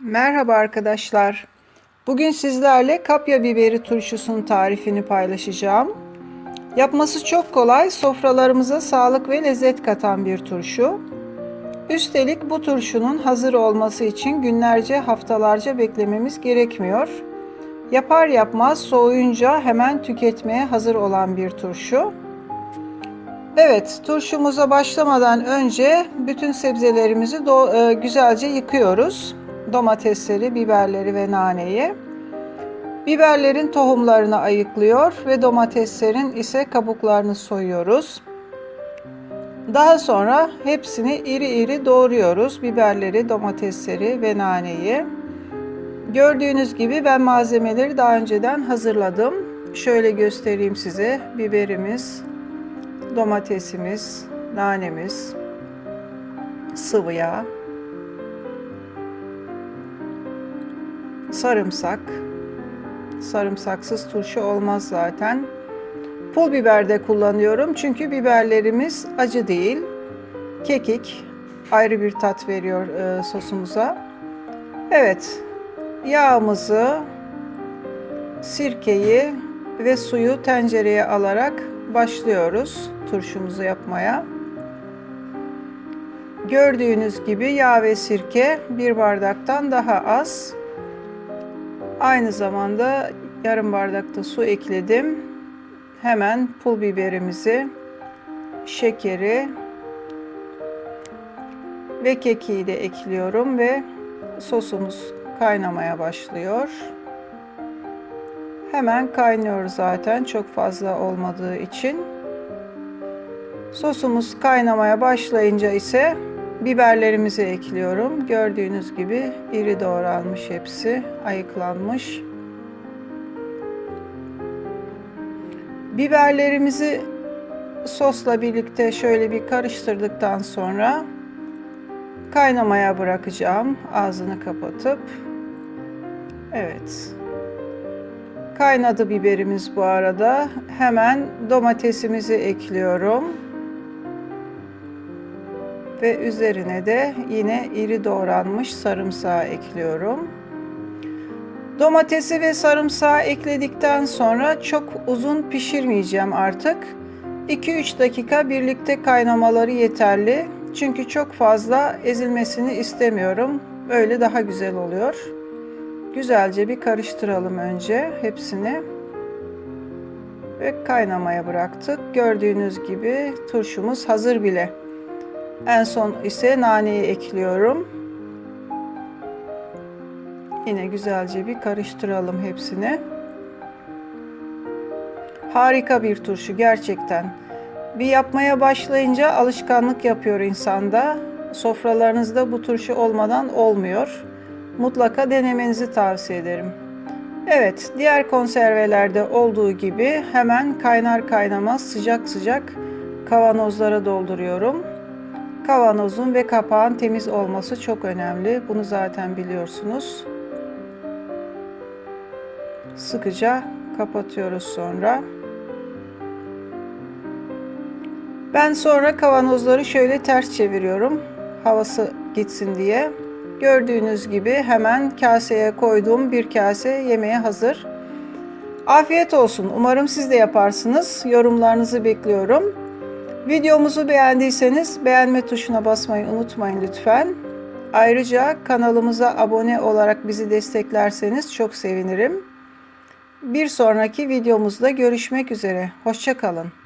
Merhaba arkadaşlar. Bugün sizlerle kapya biberi turşusunun tarifini paylaşacağım. Yapması çok kolay, sofralarımıza sağlık ve lezzet katan bir turşu. Üstelik bu turşunun hazır olması için günlerce, haftalarca beklememiz gerekmiyor. Yapar yapmaz soğuyunca hemen tüketmeye hazır olan bir turşu. Evet, turşumuza başlamadan önce bütün sebzelerimizi e, güzelce yıkıyoruz. Domatesleri, biberleri ve naneyi. Biberlerin tohumlarını ayıklıyor ve domateslerin ise kabuklarını soyuyoruz. Daha sonra hepsini iri iri doğruyoruz. Biberleri, domatesleri ve naneyi. Gördüğünüz gibi ben malzemeleri daha önceden hazırladım. Şöyle göstereyim size. Biberimiz, domatesimiz, nanemiz, sıvı yağ, sarımsak. Sarımsaksız turşu olmaz zaten. Pul biber de kullanıyorum çünkü biberlerimiz acı değil. Kekik ayrı bir tat veriyor e, sosumuza. Evet, yağımızı, sirkeyi ve suyu tencereye alarak başlıyoruz turşumuzu yapmaya. Gördüğünüz gibi yağ ve sirke bir bardaktan daha az. Aynı zamanda yarım bardakta su ekledim. Hemen pul biberimizi, şekeri ve kekiği de ekliyorum ve sosumuz kaynamaya başlıyor. Hemen kaynıyor zaten çok fazla olmadığı için. Sosumuz kaynamaya başlayınca ise biberlerimizi ekliyorum. Gördüğünüz gibi iri doğranmış hepsi, ayıklanmış. Biberlerimizi sosla birlikte şöyle bir karıştırdıktan sonra kaynamaya bırakacağım ağzını kapatıp. Evet. Kaynadı biberimiz bu arada. Hemen domatesimizi ekliyorum. Ve üzerine de yine iri doğranmış sarımsağı ekliyorum. Domatesi ve sarımsağı ekledikten sonra çok uzun pişirmeyeceğim artık. 2-3 dakika birlikte kaynamaları yeterli. Çünkü çok fazla ezilmesini istemiyorum. Böyle daha güzel oluyor. Güzelce bir karıştıralım önce hepsini. Ve kaynamaya bıraktık. Gördüğünüz gibi turşumuz hazır bile. En son ise naneyi ekliyorum. Yine güzelce bir karıştıralım hepsini. Harika bir turşu gerçekten. Bir yapmaya başlayınca alışkanlık yapıyor insanda. Sofralarınızda bu turşu olmadan olmuyor. Mutlaka denemenizi tavsiye ederim. Evet, diğer konservelerde olduğu gibi hemen kaynar kaynamaz sıcak sıcak kavanozlara dolduruyorum. Kavanozun ve kapağın temiz olması çok önemli. Bunu zaten biliyorsunuz. Sıkıca kapatıyoruz sonra. Ben sonra kavanozları şöyle ters çeviriyorum. Havası gitsin diye. Gördüğünüz gibi hemen kaseye koyduğum bir kase yemeğe hazır. Afiyet olsun. Umarım siz de yaparsınız. Yorumlarınızı bekliyorum. Videomuzu beğendiyseniz beğenme tuşuna basmayı unutmayın lütfen. Ayrıca kanalımıza abone olarak bizi desteklerseniz çok sevinirim. Bir sonraki videomuzda görüşmek üzere. Hoşçakalın.